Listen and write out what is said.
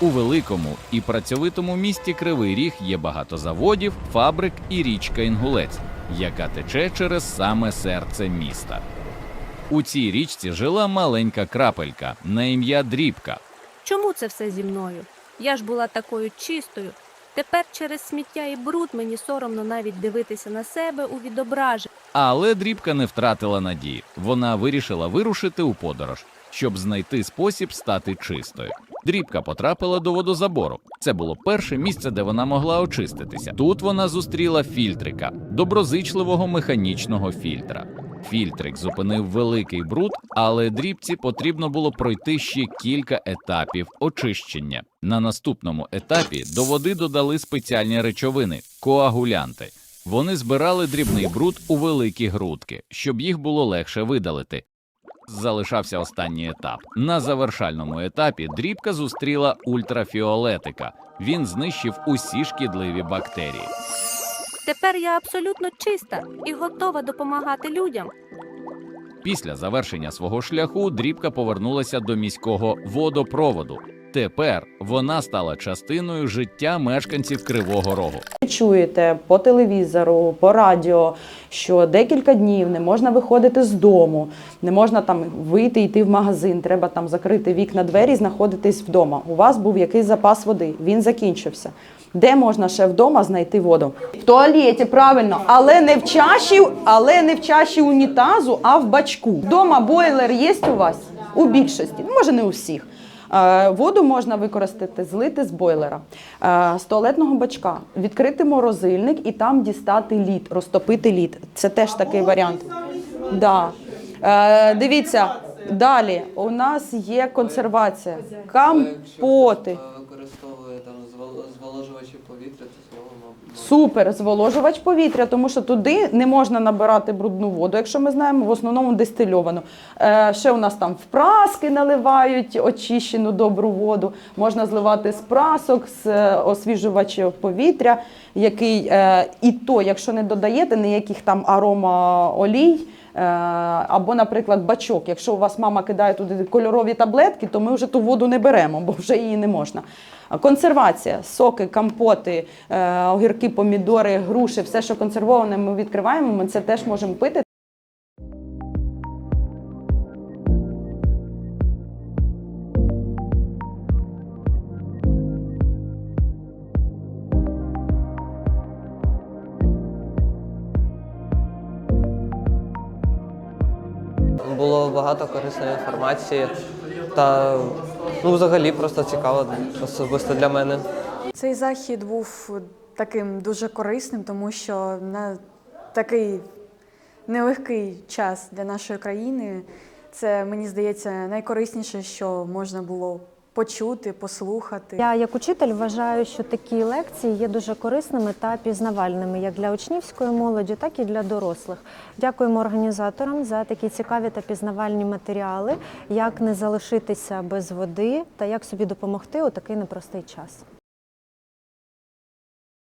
У великому і працьовитому місті Кривий Ріг є багато заводів, фабрик і річка Інгулець, яка тече через саме серце міста. У цій річці жила маленька крапелька на ім'я Дрібка. Чому це все зі мною? Я ж була такою чистою. Тепер через сміття і бруд мені соромно навіть дивитися на себе у відображенні. Але дрібка не втратила надії. Вона вирішила вирушити у подорож, щоб знайти спосіб стати чистою. Дрібка потрапила до водозабору. Це було перше місце, де вона могла очиститися. Тут вона зустріла фільтрика, доброзичливого механічного фільтра. Фільтрик зупинив великий бруд, але дрібці потрібно було пройти ще кілька етапів очищення. На наступному етапі до води додали спеціальні речовини коагулянти. Вони збирали дрібний бруд у великі грудки, щоб їх було легше видалити. Залишався останній етап. На завершальному етапі дрібка зустріла ультрафіолетика. Він знищив усі шкідливі бактерії. Тепер я абсолютно чиста і готова допомагати людям. Після завершення свого шляху дрібка повернулася до міського водопроводу. Тепер вона стала частиною життя мешканців Кривого Рогу. Чуєте по телевізору, по радіо, що декілька днів не можна виходити з дому, не можна там вийти, йти в магазин, треба там закрити вікна, двері, знаходитись вдома. У вас був якийсь запас води, він закінчився. Де можна ще вдома знайти воду? В туалеті, правильно, але не в чаші, але не в чаші унітазу, а в бачку. Вдома бойлер є у вас у більшості, може не у всіх. Е, Воду можна використати, злити з бойлера, Е, з туалетного бачка, відкрити морозильник і там дістати лід, розтопити лід. Це теж такий варіант. Да. Е, Дивіться, далі у нас є консервація, компоти. Якщо використовує там звол- зволожувачі повітря, то знову мабуть. Супер, зволожувач повітря, тому що туди не можна набирати брудну воду, якщо ми знаємо, в основному дистильовану. Е, ще у нас там в праски наливають очищену добру воду. Можна зливати з прасок, з е, освіжувачів повітря, який е, і то, якщо не додаєте ніяких там арома олій. Або, наприклад, бачок. Якщо у вас мама кидає туди кольорові таблетки, то ми вже ту воду не беремо, бо вже її не можна. Консервація, соки, компоти, е, огірки, помідори, груші, все, що консервоване, ми відкриваємо, ми це теж можемо пити. Було багато корисної інформації та ну, взагалі просто цікаво особисто для мене. Цей захід був таким дуже корисним, тому що на такий нелегкий час для нашої країни це мені здається найкорисніше, що можна було почути, послухати. Я як учитель вважаю, що такі лекції є дуже корисними та пізнавальними як для учнівської молоді, так і для дорослих. Дякуємо організаторам за такі цікаві та пізнавальні матеріали, як не залишитися без води та як собі допомогти у такий непростий час.